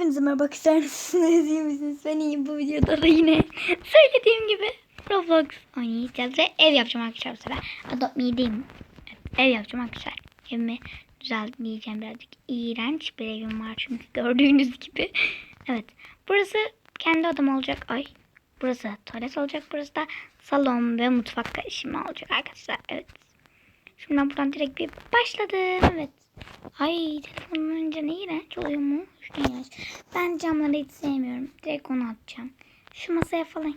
Hepinize merhaba arkadaşlar. İyi misiniz? Ben iyiyim bu videoda da yine söylediğim gibi Roblox oynayacağız ve ev yapacağım arkadaşlar bu sefer. Adopt me değil mi? Evet, ev yapacağım arkadaşlar. Evimi düzenleyeceğim birazcık. İğrenç bir evim var çünkü gördüğünüz gibi. Evet. Burası kendi odam olacak. Ay. Burası tuvalet olacak. Burası da salon ve mutfak karışımı olacak arkadaşlar. Evet. Ben buradan direkt bir başladım. Evet. Ay telefonun önce ne iğrenç oluyor mu? Şu iğrenç. Ben camları hiç sevmiyorum. Direkt onu atacağım. Şu masaya falan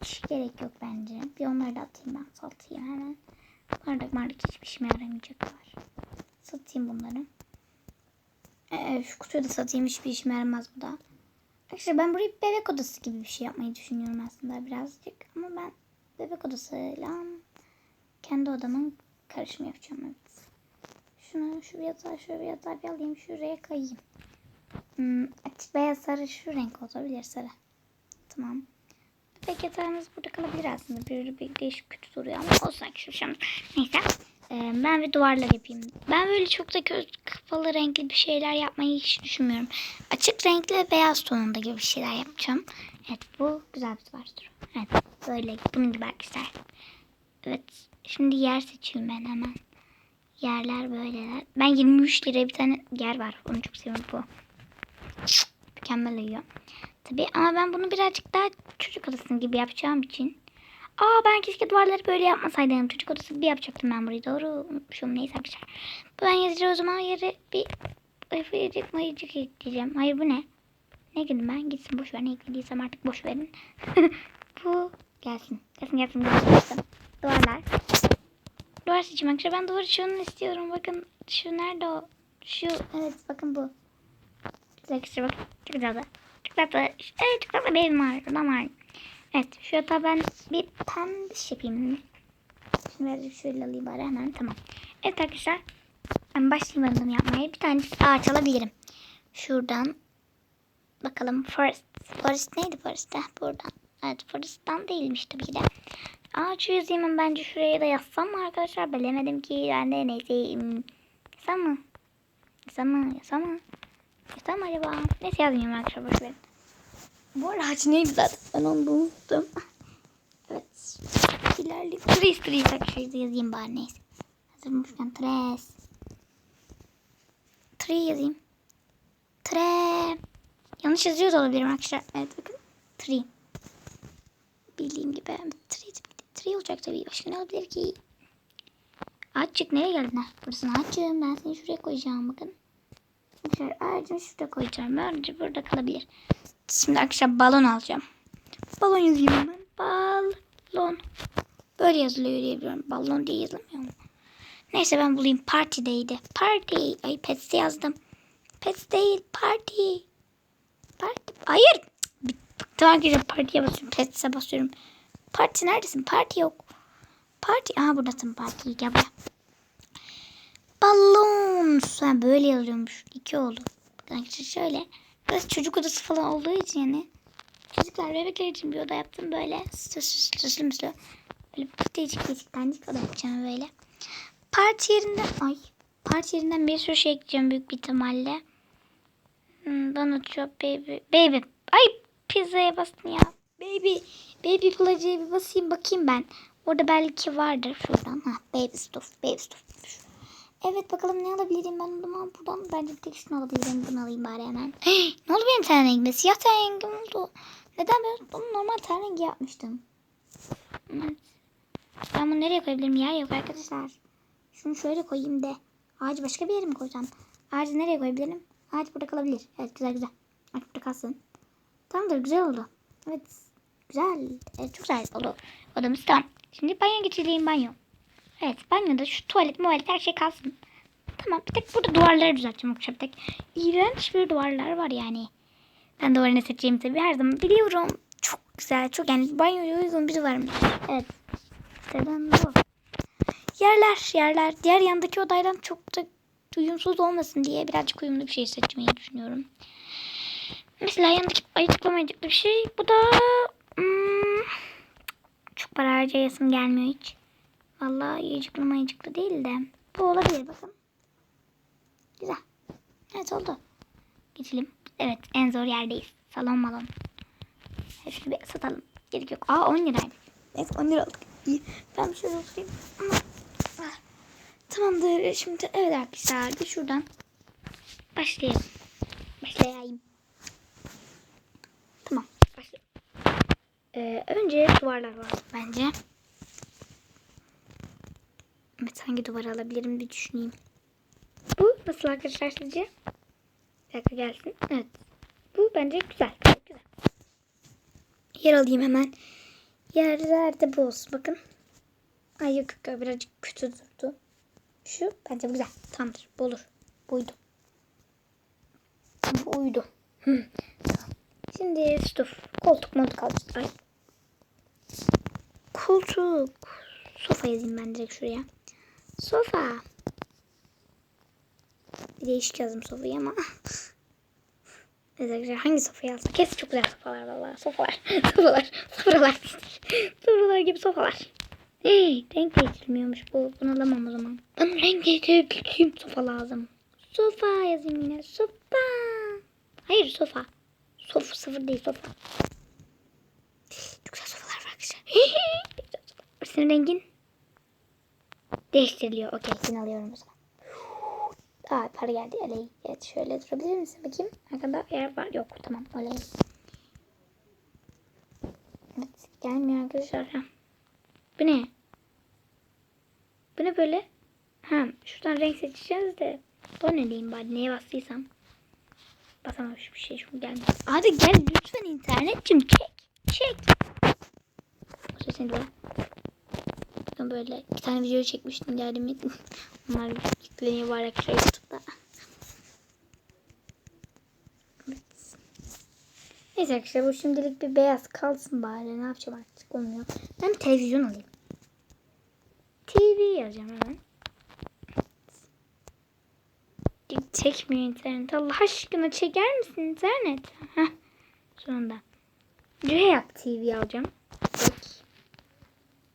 hiç gerek yok bence. Bir onları da atayım ben. Satayım hemen. Bardak bardak hiçbir işime yaramayacaklar. Satayım bunları. Ee, şu kutuyu da satayım. Hiçbir işime yaramaz bu da. Arkadaşlar ben burayı bebek odası gibi bir şey yapmayı düşünüyorum aslında birazcık. Ama ben bebek odasıyla kendi odamın karışımı yapacağım. Evet. Şunu şu yatağı şöyle bir yatağı bir alayım şuraya kayayım. Hmm, açık beyaz sarı şu renk olabilir sarı. Tamam. Bebek yatağımız burada kalabilir aslında. Bir, bir değişik kötü duruyor ama olsun arkadaşlar. Neyse. Ee, ben bir duvarlar yapayım. Ben böyle çok da kapalı renkli bir şeyler yapmayı hiç düşünmüyorum. Açık renkli beyaz tonunda gibi bir şeyler yapacağım. Evet bu güzel bir duvardır. Evet böyle bunun gibi arkadaşlar. Evet şimdi yer seçiyorum ben hemen. Yerler böyleler. Ben 23 liraya bir tane yer var. Onu çok seviyorum bu. Mükemmel uyuyor. Tabii ama ben bunu birazcık daha çocuk odası gibi yapacağım için. Aa ben keşke duvarları böyle yapmasaydım. Çocuk odası gibi yapacaktım ben burayı. Doğru unutmuşum. Neyse arkadaşlar. Ben yazıcı o zaman yere bir ayıcık mayıcık ekleyeceğim. Hayır bu ne? Ne ekledim ben? Gitsin boş ver. Ne eklediysem artık boş verin. bu gelsin. Gelsin gelsin. gelsin. Duvarlar. Duvar seçim arkadaşlar. Ben duvar şunu istiyorum. Bakın şu nerede o? Şu evet bakın bu. Güzel arkadaşlar bakın. Çok güzel. Çok tatlı. Evet çok tatlı bir evim var. Odam var. Evet şu yatağı ben bir pembiş yapayım. Şimdi birazcık şöyle alayım bari hemen. Tamam. Evet arkadaşlar. Ben başlayayım bunu yapmaya. Bir tane ağaç alabilirim. Şuradan. Bakalım Forest. Forest neydi Forest? Heh, buradan. Evet Forest'tan değilmiş tabii ki de. Ağaç yazayım bence şuraya da yazsam mı arkadaşlar? Bilemedim ki. Ben de neyse. Yazsam mı? Yazsam mı? Yazsam mı? Yazsam mı acaba? Neyse yazmayayım arkadaşlar. Boş verin. Bu arada ağaç neydi zaten? Ben onu unuttum. Evet. İlerledik. Tres tres arkadaşlar yazayım bari neyse. Hazırmışken tres. Tre yazayım. Tre. Yanlış yazıyor da olabilirim arkadaşlar. Evet bakın. Tre. Bildiğim gibi. Tre, tre olacak tabii. Başka ne olabilir ki? Ağaççık nereye geldin? Ha, burası ağaççığım. Ben seni şuraya koyacağım bakın. Arkadaşlar ağacımı şurada koyacağım. Bence burada kalabilir. Şimdi arkadaşlar balon alacağım. Balon yazayım hemen. Balon. Böyle yazılıyor diye biliyorum. Balon diye yazılmıyor? Neyse ben bulayım. Partideydi. Party. Ay pets yazdım. Pets değil. Party. Party. Hayır. Bıktım arkadaşlar. Party'ye basıyorum. Pets'e basıyorum. Parti neredesin? Parti yok. Parti. Aha buradasın parti. Gel buraya. Balon. Ha, böyle yazıyormuş. İki oldu. Bakın şöyle. Burası çocuk odası falan olduğu için yani. Çocuklar bebekler için bir oda yaptım böyle. Süslü süslü süslü. Böyle değişik değişik dandik oda yapacağım böyle. Parti yerinden ay. Parti yerinden bir sürü şey ekleyeceğim büyük bir ihtimalle. Hmm, bana çok baby. Baby. Ay pizzaya bastım ya. Baby. Baby plajaya bir basayım bakayım ben. Orada belki vardır şuradan. Ha, baby stuff. Baby stuff. Evet bakalım ne alabilirim ben o zaman buradan bence tek şunu alabilirim. Bunu alayım bari hemen. Ne oldu benim ten rengime? Siyah ten rengim oldu. Neden ben bunu normal ten rengi yapmıştım? Ben bunu nereye koyabilirim? Yer yok arkadaşlar. Şunu şöyle koyayım de. Ağacı başka bir yere mi koysam? Ağacı nereye koyabilirim? Ağaç burada kalabilir. Evet güzel güzel. Ağaç burada kalsın. Tamamdır güzel oldu. Evet güzel. Evet çok güzel oldu. Odamız tamam. Şimdi banyo geçireyim banyo. Evet banyoda şu tuvalet muvalet her şey kalsın. Tamam bir tek burada duvarları düzelteceğim akşam tek. İğrenç bir duvarlar var yani. Ben duvarını seçeceğim tabii her zaman biliyorum. Çok güzel çok yani banyoya uygun bir duvarmış. Evet. Neden bu? Yerler yerler. Diğer yandaki odayla çok da uyumsuz olmasın diye birazcık uyumlu bir şey seçmeyi düşünüyorum. Mesela yanındaki ayıklamayacaklı bir şey. Bu da hmm, çok para harcayasım gelmiyor hiç. Vallahi yiyecekli mayıcıklı değil de. Bu olabilir bakın. Güzel. Evet oldu. Geçelim. Evet en zor yerdeyiz. Salon malon. Hepsini bir satalım. Gerek yok. Aa 10 liraydı. Neyse 10 lira aldık. İyi. Ben bir şöyle oturayım. Ama... Ah. Tamamdır. Şimdi evet arkadaşlar şuradan başlayalım. Başlayayım. Tamam. Başlayalım. Ee, önce duvarlar var bence. Evet hangi duvarı alabilirim bir düşüneyim. Bu nasıl arkadaşlar sizce? Bir dakika gelsin. Evet. Bu bence güzel. Güzel. Yer alayım hemen. Yerlerde bu olsun. Bakın. Ay yok yok, birazcık kötü durdu. Şu bence bu güzel. Tamamdır. Bu olur. Buydu. Bu uydu. Hı. Şimdi stuf. Koltuk moltuk alacağız. Ay. Koltuk. Sofa yazayım ben direkt şuraya. Sofa. Bir değişik yazdım sofayı ama. Arkadaşlar hangi sofayı alsak? Kesin çok güzel sofalar valla. Sofalar. sofalar. Sofralar. Sofralar gibi sofalar. Hey, renk değiştirmiyormuş bu. Bunu alamam o zaman. Bana renk değiştirebildiğim sofa lazım. Sofa yazayım yine. Sofa. Hayır sofa. Sofa sıfır değil sofa. Çok güzel sofalar var arkadaşlar. Çok güzel sofalar. Senin rengin değiştiriliyor. Okey yine alıyorum o zaman. Aa para geldi. Oley. Evet şöyle durabilir misin bakayım? Arkada yer var. Yok tamam. Oley. Evet gelmiyor arkadaşlar. Bu ne? Bu ne böyle? Ha şuradan renk seçeceğiz de. O ne diyeyim bari neye bastıysam. Basamamış bir şey çünkü gelmiyor. Hadi gel lütfen internetçim çek. Çek. O sesini de. Böyle bir tane video çekmiştim derdim. Onlar yükleniyor var arkadaşlar YouTube'da. Evet. Neyse arkadaşlar bu şimdilik bir beyaz kalsın bari. Ne yapacağım artık olmuyor. Ben bir televizyon alayım. TV alacağım hemen. Çekmiyor internet. Allah aşkına çeker misin internet? Heh. Sonunda. React TV alacağım.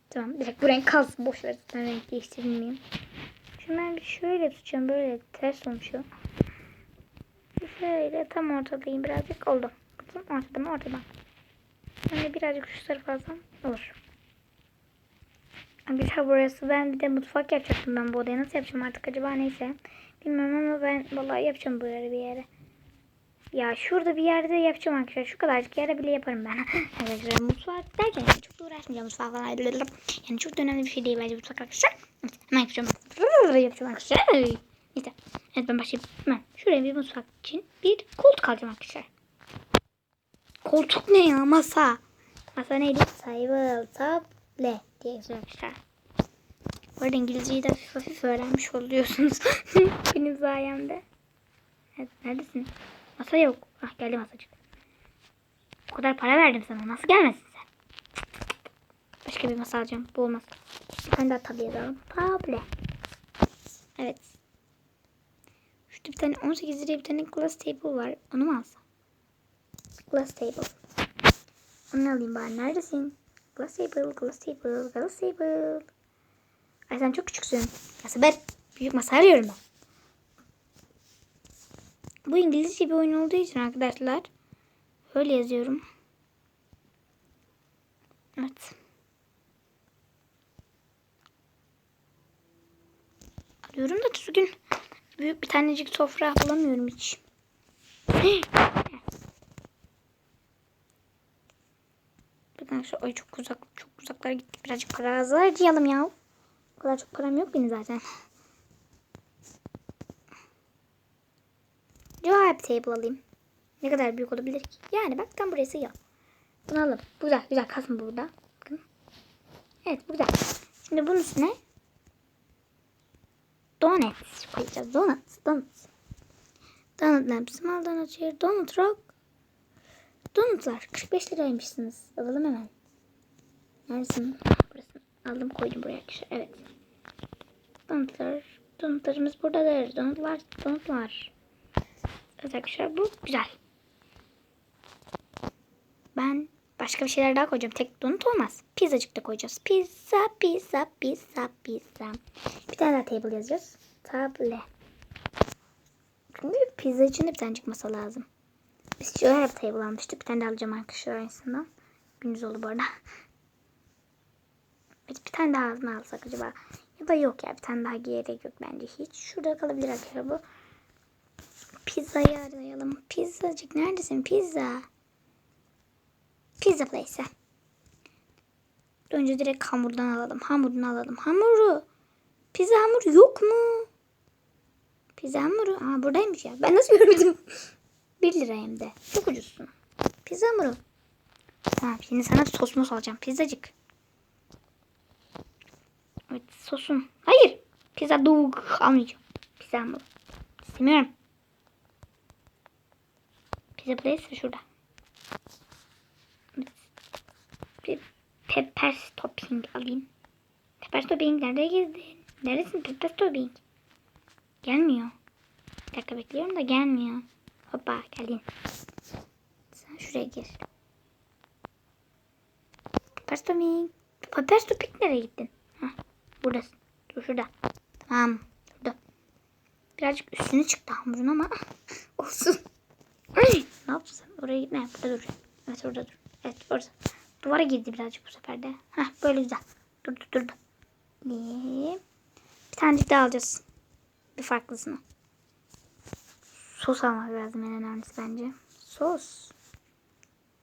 Tamam. Direkt bu renk kalsın. Boş ver. Ben renk değiştirmeyeyim. Şimdi ben bir şöyle tutacağım. Böyle ters olmuş o. Şöyle tam ortadayım. Birazcık oldu. Bakayım ortada mı ortada. Ben de birazcık şu tarafa alsam olur. De burası ben bir de mutfak yapacaktım ben bu odaya. Nasıl yapacağım artık acaba neyse. Bilmiyorum ama ben vallahi yapacağım böyle bir yere. Ya şurada bir yerde yapacağım arkadaşlar. Şu kadarcık yere bile yaparım ben. Arkadaşlar mutfak derken çok da uğraşmayacağım mutfak falan. Yani çok da önemli bir şey değil bence mutfak arkadaşlar. Hemen yapacağım. Yapacağım arkadaşlar. Neyse. Evet ben başlayayım. Hemen şuraya bir mutfak için bir koltuk alacağım arkadaşlar. Koltuk ne ya? Masa. Masa neydi? Table diye yazıyor arkadaşlar. Bu arada İngilizceyi de hafif hafif öğrenmiş oluyorsunuz. Benim sayemde. Evet neredesin? Masa yok. Ah geldi masacık. O kadar para verdim sana. Nasıl gelmesin sen? Başka bir masa alacağım. Bu olmaz. Bir tane daha tabii yazalım. Table. Evet. Şurada bir tane 18 liraya bir tane glass table var. Onu mu alsam? Glass table. Onu alayım bari. Neredesin? Glass table, glass table, glass table. Ay sen çok küçüksün. Ya ben büyük masa arıyorum ben. Bu İngilizce bir oyun olduğu için arkadaşlar öyle yazıyorum. Evet. Arıyorum da düzgün. Büyük bir tanecik sofra bulamıyorum hiç. Bakın şu ay çok uzak çok uzaklara gitti. Birazcık para harcayalım ya. O kadar çok param yok benim zaten. Cevap table alayım. Ne kadar büyük olabilir ki? Yani bak tam burası ya. Bunu alalım. Güzel güzel kalsın burada. Bakın. Evet güzel. Şimdi bunun üstüne donut koyacağız. Donut. Donut. Donut lamp. Small donut here. Donut rock. Donutlar. 45 liraymışsınız. Alalım hemen. Neredesin? Burası. Aldım koydum buraya. Evet. Donutlar. Donutlarımız buradadır. Donutlar. Donutlar. Arkadaşlar bu güzel. Ben başka bir şeyler daha koyacağım. Tek donut olmaz. Pizzacık da koyacağız. Pizza, pizza, pizza, pizza. Bir tane daha table yazacağız. Table. Çünkü pizza için de bir tanecik masa lazım. Biz şöyle bir table almıştık. Bir tane de alacağım arkadaşlar aynısından. Gündüz oldu bu arada. Bir tane daha mı alsak acaba? Ya da yok ya bir tane daha gerek yok bence hiç. Şurada kalabilir arkadaşlar bu. Pizzayı arayalım. Pizzacık neredesin pizza? Pizza place. Önce direkt hamurdan alalım. Hamurdan alalım. Hamuru. Pizza hamuru yok mu? Pizza hamuru. Aa buradaymış ya. Ben nasıl görmedim? 1 lira hem de. Çok ucuzsun. Pizza hamuru. Tamam şimdi sana sos mos alacağım. Pizzacık. Evet sosun. Hayır. Pizza dog almayacağım. Pizza hamuru. İstemiyorum. Pizza place şurada. Bir peppers topping alayım. Peppers topping nereye girdin? Neredesin peppers topping? Gelmiyor. Bir dakika bekliyorum da gelmiyor. Hoppa geldin. Sen şuraya gir. Peppers topping. Peppers topping nereye gittin? Hah, buradasın. Dur şurada. Tamam. Şurada. Birazcık üstüne çıktı hamurun ama olsun. Ne yaptın sen? Oraya gitme. Burada dur. Evet orada dur. Evet orada. Duvara girdi birazcık bu sefer de. Heh böyle güzel. Dur dur dur. Bir, bir tane daha alacağız. Bir farklısını. Sos almak lazım en önemlisi bence. Sos.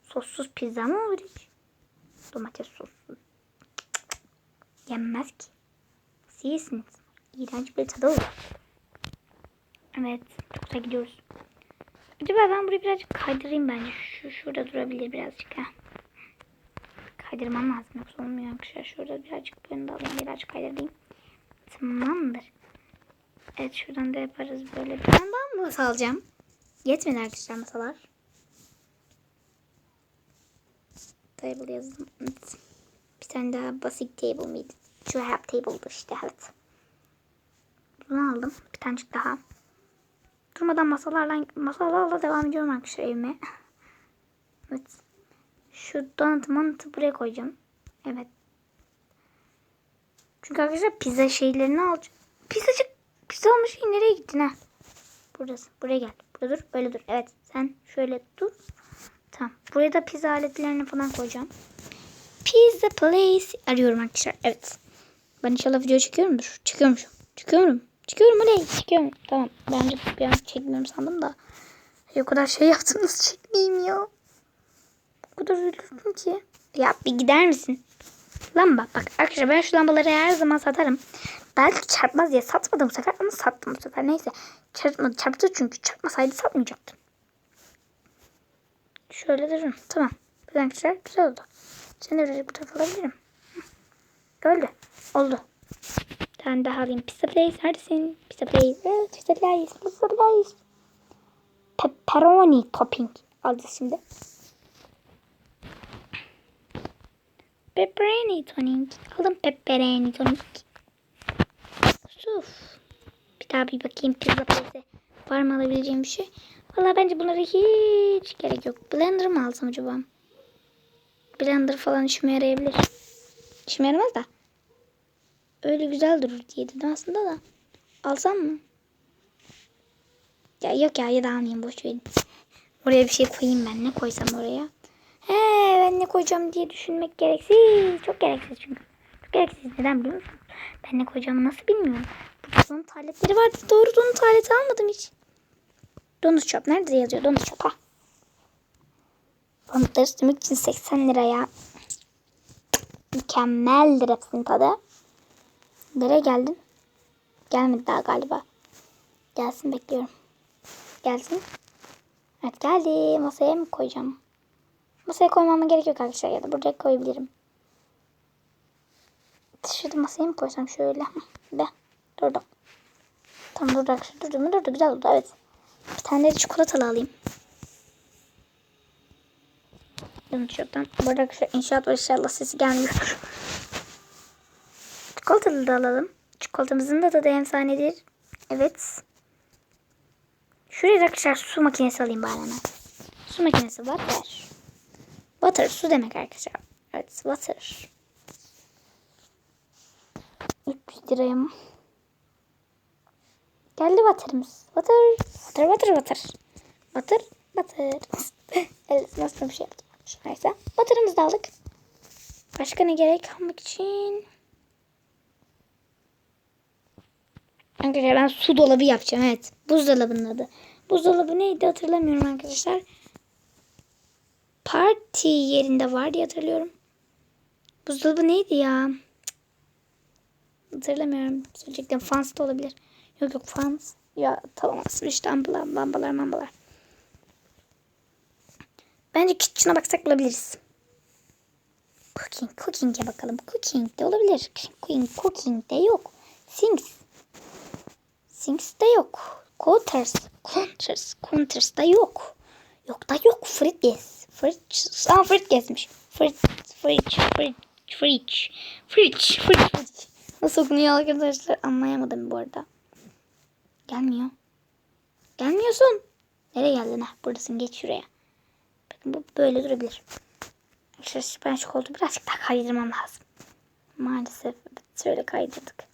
Sossuz pizza mı olur hiç? Domates sossuz. Yenmez ki. Siyesiniz. İğrenç bir tadı olur. Evet. Çok güzel gidiyoruz. Acaba ben burayı birazcık kaydırayım bence. Şu şurada durabilir birazcık ha. Kaydırmam lazım yoksa olmuyor arkadaşlar. Şurada birazcık bunu da alayım birazcık kaydırayım. Tamamdır. Evet şuradan da yaparız böyle. Ben daha masa alacağım. Yetmedi arkadaşlar masalar. Table yazdım. Bir tane daha basic table miydi? Şu help table'dı işte evet. Bunu aldım. Bir tanecik daha. Durmadan masalarla masalarla devam ediyorum arkadaşlar evime. Evet. Şu donatı manatı buraya koyacağım. Evet. Çünkü arkadaşlar pizza şeylerini alacağım. Pizzacık pizza almış şey nereye gittin ha? Burası. Buraya gel. Burada dur. Böyle dur. Evet. Sen şöyle dur. Tamam. Buraya da pizza aletlerini falan koyacağım. Pizza place arıyorum arkadaşlar. Evet. Ben inşallah video çekiyorumdur. Çıkıyormuşum. Çıkıyorum. Çıkıyorum oley. Çıkıyorum. Tamam. Bence bir an çekmiyorum sandım da. O kadar şey yaptım nasıl çekmeyeyim ya. O kadar üzüldüm ki. Ya bir gider misin? Lamba. Bak arkadaşlar ben şu lambaları her zaman satarım. Belki çarpmaz diye satmadım bu sefer ama sattım bu sefer. Neyse. Çarpmadı. Çarptı çünkü. Çarpmasaydı satmayacaktım. Şöyle durun. Tamam. Arkadaşlar güzel oldu. Seni birazcık bu tarafa alabilirim. Öldü. Oldu. Tane daha alayım. Pizza place. Neredesin? Pizza place. Evet, pizza place. Pizza place. Pepperoni topping. Alacağız şimdi. Pepperoni topping. Aldım pepperoni topping. Uf. Bir daha bir bakayım pizza place'e. Var mı alabileceğim bir şey? Valla bence bunlara hiç gerek yok. Blender mı alsam acaba? Blender falan işime yarayabilir. İşime yaramaz da. Öyle güzel durur diye dedim aslında da. Alsam mı? Ya yok ya ya da almayayım boş verin. Oraya bir şey koyayım ben. Ne koysam oraya? He ben ne koyacağım diye düşünmek gereksiz. Çok gereksiz çünkü. Çok gereksiz. Neden biliyor musun? Ben ne koyacağımı nasıl bilmiyorum. Bu donut aletleri vardı. Doğru donut aleti almadım hiç. Donut shop. Nerede yazıyor donut shop ha? Donutları sürmek için 80 liraya. Mükemmeldir hepsinin tadı. Nereye geldin? Gelmedi daha galiba. Gelsin bekliyorum. Gelsin. Evet geldi. Masaya mı koyacağım? Masaya koymama gerek yok arkadaşlar ya da buraya koyabilirim. Şurada masaya mı koysam şöyle? Be. Durdum. Tamam durdu arkadaşlar. Durdu mu? Durdu. Güzel oldu. Evet. Bir tane de çikolatalı alayım. Yanlışlıkla. Bu arada arkadaşlar inşaat var inşallah sesi gelmiyor. Çikolatalı da alalım. Çikolatamızın da tadı efsanedir. Evet. Şuraya arkadaşlar su makinesi alayım bari hemen. Su makinesi water. Water su demek arkadaşlar. Evet water. 300 liraya? Geldi water'ımız. Water, water, water, water. Water, Batır. evet nasıl bir şey yaptım. Neyse. Batırımızı da aldık. Başka ne gerek almak için? Arkadaşlar ben su dolabı yapacağım. Evet. Buzdolabının adı. Buzdolabı neydi hatırlamıyorum arkadaşlar. Parti yerinde var diye hatırlıyorum. Buzdolabı neydi ya? Hatırlamıyorum. Söyleyecektim. Fans da olabilir. Yok yok fans. Ya tamam işte lambalar, lambalar, lambalar. Bence kitchen'a baksak bulabiliriz. Cooking, cooking'e bakalım. Cooking de olabilir. Cooking, cooking de yok. Sinks. Sinks de yok. Counters, counters, counters da yok. Yok da yok. Fridge. Fridge. Aa fridge gezmiş. Fridge, fridge, fridge, fridge, fridge, fridge. Nasıl okunuyor arkadaşlar anlayamadım bu arada. Gelmiyor. Gelmiyorsun. Nereye geldin? Ha, buradasın. Geç şuraya. Bakın bu böyle durabilir. Arkadaşlar ben şu koltuğu birazcık daha kaydırmam lazım. Maalesef şöyle kaydırdık.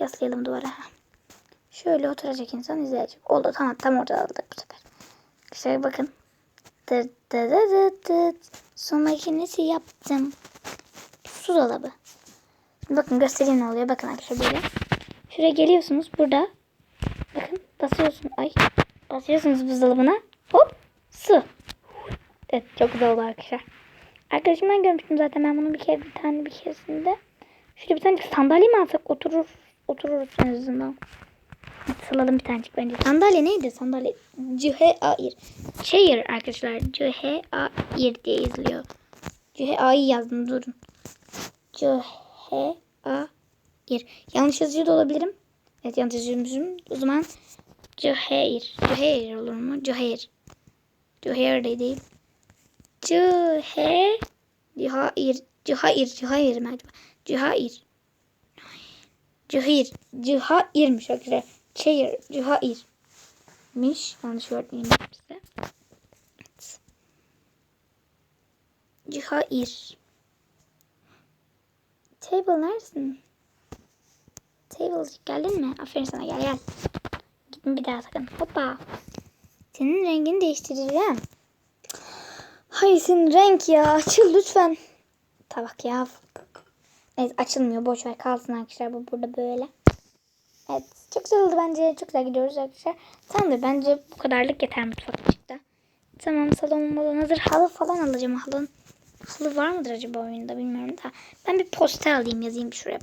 Yaslayalım duvara. Ha. Şöyle oturacak insan izleyecek. Oldu tamam tam orada aldık bu sefer. Şöyle bakın. Dıt dıt dıt dıt. Su makinesi yaptım. Su dolabı. Şimdi bakın göstereyim ne oluyor. Bakın arkadaşlar böyle. Şuraya geliyorsunuz burada. Bakın basıyorsun. Ay. Basıyorsunuz buzdolabına. Hop. Su. Evet çok güzel oldu arkadaşlar. Arkadaşımdan görmüştüm zaten ben bunu bir kere bir tane bir keresinde. Şöyle bir tane sandalye mi alsak oturur otururuz en azından. Salalım bir tanecik bence. Sandalye neydi? Sandalye. Cühe-air. Chair arkadaşlar. Cühe-air diye yazılıyor. Cühe-air yazdım durun. Cühe-air. Yanlış yazıyor da olabilirim. Evet yanlış yazıyormuşum. O zaman Cüheir. Cüheir olur mu? Cüheir. Cüheir de değil. Cühe. Cühair. Cühair. Cühair mi acaba? Cühair. Cühir. Cühair'miş arkadaşlar. Chair. Cühair. Miş. Yanlış öğretmenim size. Evet. Cühair. Table neredesin? Table geldin mi? Aferin sana gel gel. Gitme bir daha sakın. Hoppa. Senin rengini değiştireceğim. Hayır senin renk ya. Açıl lütfen. Tabak ya. Evet açılmıyor. Boş ver kalsın arkadaşlar. Bu burada böyle. Evet. Çok güzel oldu bence. Çok güzel gidiyoruz arkadaşlar. Tamamdır. Bence bu kadarlık yeter mutfakçıkta. Tamam salon malon hazır. Halı falan alacağım. Halın halı var mıdır acaba oyunda bilmiyorum da. Ben bir poster alayım yazayım şuraya.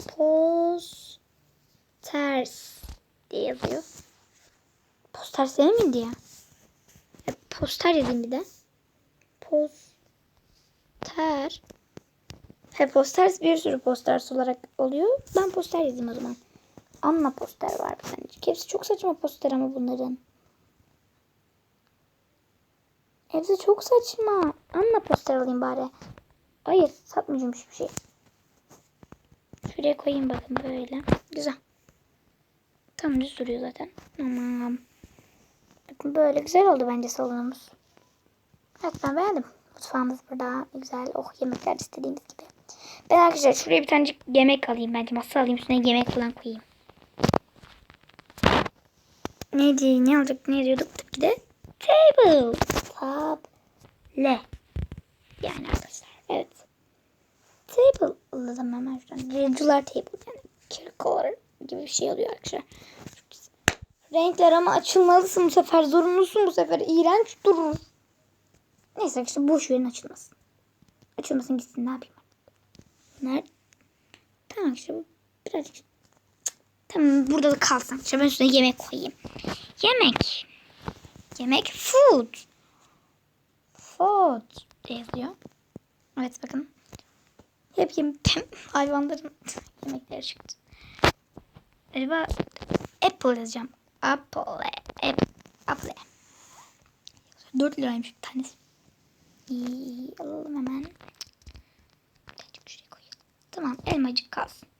Posters diye yazıyor. Poster senin miydi ya? Evet, poster yazayım bir de. Poster. He poster bir sürü poster olarak oluyor. Ben poster yazayım o zaman. Anla poster var bir tane. Hepsi çok saçma poster ama bunların. Hepsi çok saçma. Anla poster alayım bari. Hayır satmayacağım hiçbir şey. Şuraya koyayım bakın böyle. Güzel. Tam düz duruyor zaten. Tamam. Bakın böyle güzel oldu bence salonumuz. Evet ben beğendim. Mutfağımız burada güzel. Oh yemekler istediğimiz gibi. Ben arkadaşlar şuraya bir tane yemek alayım. Bence masa alayım. Üstüne yemek falan koyayım. Neydi? Ne alacak? Ne yazıyorduk? Tabii ki de table. Table. Yani arkadaşlar. Evet. Table alalım hemen şuradan. Regular table. Yani kirkolar gibi bir şey oluyor arkadaşlar. Renkler ama açılmalısın bu sefer. Zorunlusun bu sefer. İğrenç durur. Neyse işte boş verin açılmasın. Açılmasın gitsin ne yapayım. Nerede? Tamam işte birazcık. Tamam burada da kalsın. Ben üstüne yemek koyayım. Yemek. Yemek food. Food yazıyor. Evet bakın. Hep yem hayvanların yemekleri çıktı. Acaba apple yazacağım. Apple. Apple. Apple. 4 liraymış bir tanesi. İyi, alalım hemen. Tamam elmacık kalsın.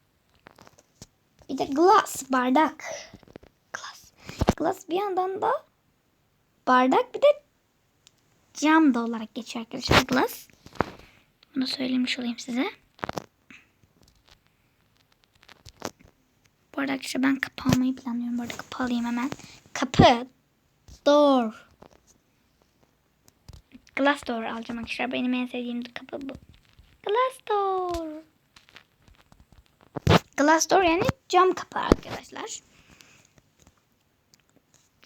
Bir de glass bardak. Glass. Glass bir yandan da bardak bir de cam da olarak geçiyor arkadaşlar glass. Bunu söylemiş olayım size. Bu arada arkadaşlar ben kapı almayı planlıyorum. Bu arada kapı alayım hemen. Kapı. Door. Glassdoor alacağım arkadaşlar. Benim en sevdiğim kapı bu. Glassdoor. Glassdoor yani cam kapı arkadaşlar.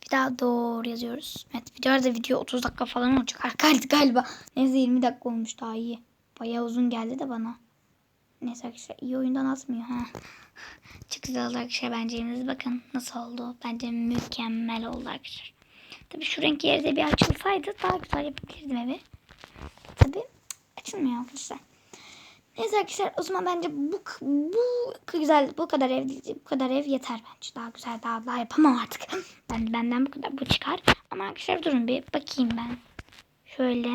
Bir daha doğru yazıyoruz. Evet videoda video 30 dakika falan olacak. Arkadaşlar galiba. Neyse 20 dakika olmuş daha iyi. Bayağı uzun geldi de bana. Neyse arkadaşlar iyi oyundan atmıyor. Ha. Çok güzel oldu arkadaşlar bence eviniz. Bakın nasıl oldu. Bence mükemmel oldu arkadaşlar. Tabii şu renk yeri de bir açılsaydı daha güzel yapabilirdim evi. Tabii açılmıyor arkadaşlar. Neyse arkadaşlar o zaman bence bu bu güzel bu kadar ev bu kadar ev yeter bence. Daha güzel daha daha yapamam artık. Ben benden bu kadar bu çıkar. Ama arkadaşlar durun bir bakayım ben. Şöyle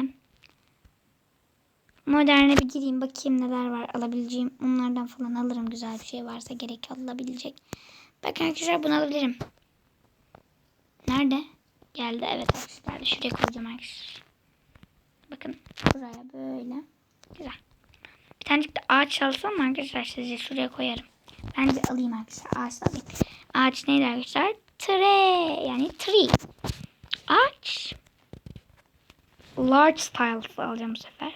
moderne bir gireyim bakayım neler var alabileceğim. Onlardan falan alırım güzel bir şey varsa gerek alınabilecek. Bakın arkadaşlar bunu alabilirim. Nerede? Geldi evet arkadaşlar. Şuraya koyacağım arkadaşlar. Bakın buraya böyle. Güzel. Bir tanecik de ağaç alsam arkadaşlar size şuraya koyarım. Ben de alayım arkadaşlar. Ağaç alayım. Ağaç neydi arkadaşlar? Tree yani tree. Ağaç. Large styles alacağım bu sefer.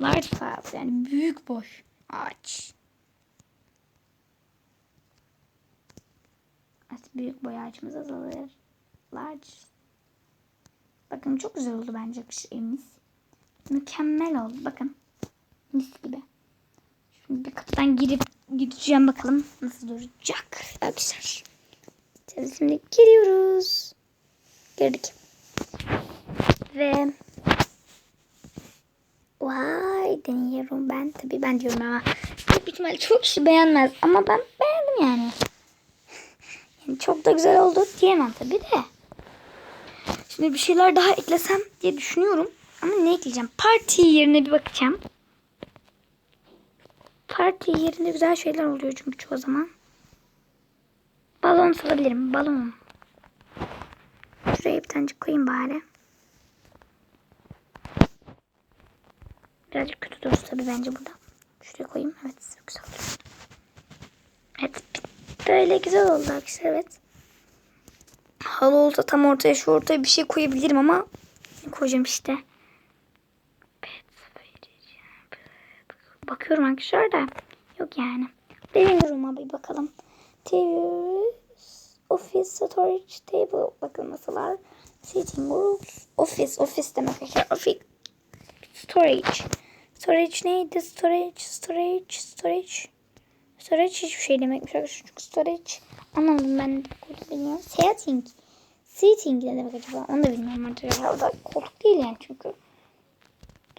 Large styles yani büyük boş ağaç. Evet, büyük boy ağaçımız azalır. Large. Bakın çok güzel oldu bence kış evimiz. Mükemmel oldu. Bakın. Kapıdan girip gideceğim bakalım nasıl duracak arkadaşlar. Şimdi giriyoruz. Girdik. Ve Vay deniyorum ben. Tabii ben diyorum ama büyük ihtimalle çok kişi beğenmez. Ama ben beğendim yani. yani çok da güzel oldu diyemem tabii de. Şimdi bir şeyler daha eklesem diye düşünüyorum. Ama ne ekleyeceğim? Parti yerine bir bakacağım. Parti yerinde güzel şeyler oluyor çünkü çoğu zaman. Balon salabilirim. Balon. Şuraya bir tane koyayım bari. Birazcık kötü durursa tabii bence burada. Şuraya koyayım. Evet güzel olur. Evet böyle güzel oldu arkadaşlar evet. Halı olsa tam ortaya şu ortaya bir şey koyabilirim ama koyacağım işte. Bakıyorum arkadaşlar da yok yani. Living room'a bir bakalım. TV, office, storage, table bakın masalar. Sitting room, office, office demek arkadaşlar. Office, storage. Storage neydi? Storage, storage, storage. Storage hiçbir şey demekmiş arkadaşlar. Çünkü storage anlamadım ben burada bilmiyorum. Setting. Seating ne demek acaba? Onu da bilmiyorum arkadaşlar. O da koltuk değil yani çünkü.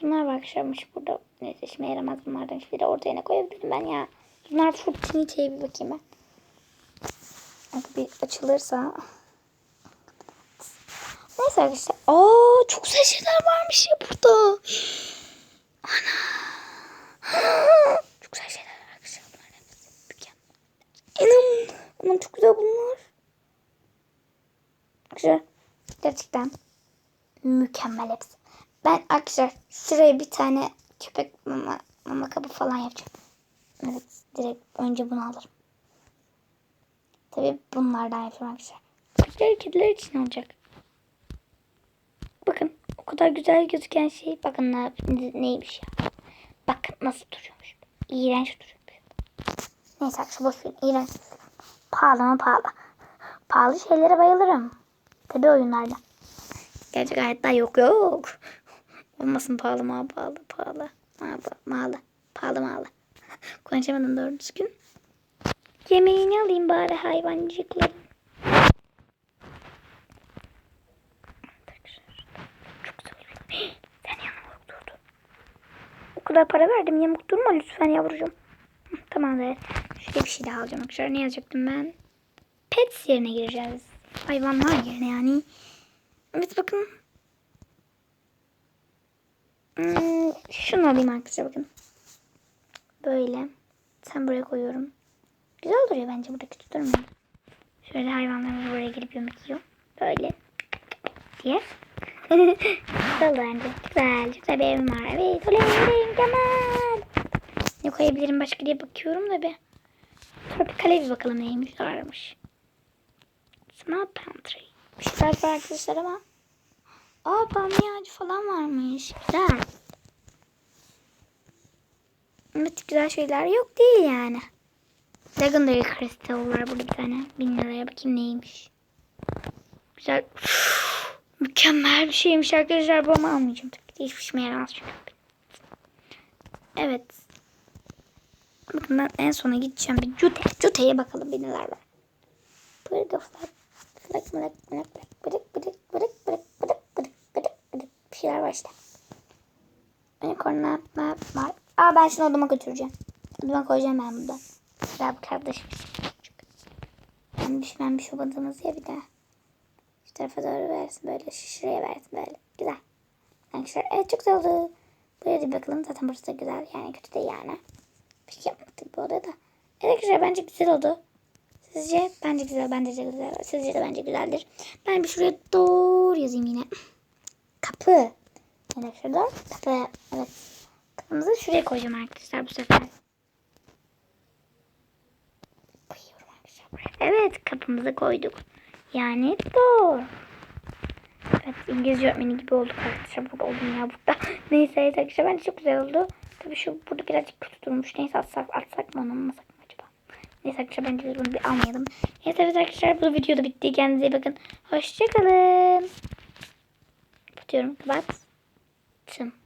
Bunlar arkadaşlarmış burada. Neyse işime yaramaz bunlardan hiçbiri ortaya ne koyabilirim ben ya. Bunlar full tiniteye bir bakayım ben. Hadi bir açılırsa. Neyse arkadaşlar. Aa çok güzel varmış ya burada. Ana. Çok güzel şeyler arkadaşlar. Bunlar hepsi mükemmel. Çok güzel bunlar. Arkadaşlar gerçekten mükemmel hepsi. Ben arkadaşlar şuraya bir tane köpek mama, mama kabı falan yapacağım. Evet direkt önce bunu alırım. Tabii bunlardan yapacağım arkadaşlar. Köpekler kediler için olacak. Bakın o kadar güzel gözüken şey. Bakın ne, neymiş ya. Bakın nasıl duruyormuş. İğrenç duruyor. Neyse arkadaşlar boş. İğrenç. Pahalı mı pahalı. Pahalı şeylere bayılırım. Tabii oyunlarda. Gerçek hayatta yok yok. Olmasın pahalı mı pahalı pahalı. Pahalı pahalı. Pahalı pahalı. Konuşamadım doğru düzgün. Yemeğini alayım bari hayvancıkların. Kadar para verdim yamuk durma lütfen yavrucuğum. Tamam evet. Şöyle bir şey daha alacağım arkadaşlar. Ne yazacaktım ben? Pets yerine gireceğiz. Hayvanlar yerine yani. Evet bakın. Hmm, şunu alayım arkadaşlar bakın. Böyle. Sen buraya koyuyorum. Güzel duruyor bence burada kötü. Şöyle hayvanlarımız buraya gelip yemek yiyor. Böyle. Diye. Güzel bence. Güzel. Güzel bir evim var. Evet. Oley oley mükemmel. Ne koyabilirim başka diye bakıyorum da bir. Tropikale bir bakalım neymiş varmış. Small pantry. Bir şeyler var arkadaşlar ama Aa palmiye ağacı falan varmış. Güzel. Evet güzel şeyler yok değil yani. Legendary Crystal var burada bir tane. Bin liraya bakayım neymiş. Güzel. Mükemmel bir şeymiş arkadaşlar. Bu ama almayacağım tabii. ki. Hiçbir işime yaramaz çünkü. Evet. Bakın ben en sona gideceğim. Bir Jute. Jute'ye bakalım bir neler var. Mlak. Bırık bırık bırık bırık bırık bırık bırık bırık. Bir şeyler var işte. Unicorn map map var. Aa ben şunu odama götüreceğim. Odama koyacağım ben bunu. Güzel bir kardeşim. Ben bir şey olmadığımız ya bir daha. Şu tarafa doğru versin böyle. Şu şuraya versin böyle. Güzel. Arkadaşlar evet çok güzel oldu. Buraya da bakalım. Zaten burası da güzel. Yani kötü değil yani. Bir şey yapmadık bu odada. Evet arkadaşlar bence güzel oldu. Sizce? Bence güzel. Bence de güzel. Sizce de bence güzeldir. Ben bir şuraya doğru yazayım yine. Kapı. Arkadaşlar doğru. Kapı. Evet. Kapımızı şuraya koyacağım arkadaşlar bu sefer. Koyuyorum arkadaşlar. Evet kapımızı koyduk. Yani doğru. Evet İngilizce öğretmeni gibi olduk arkadaşlar. Burada oldum ya burada. Neyse arkadaşlar bence çok güzel oldu. Tabii şu burada birazcık kötü durmuş. Neyse atsak, atsak mı onu almasak mı acaba? Neyse arkadaşlar bence biz bunu bir almayalım. Neyse evet arkadaşlar bu video da bitti. Kendinize iyi bakın. Hoşçakalın. Kapatıyorum. Kapat. Tüm.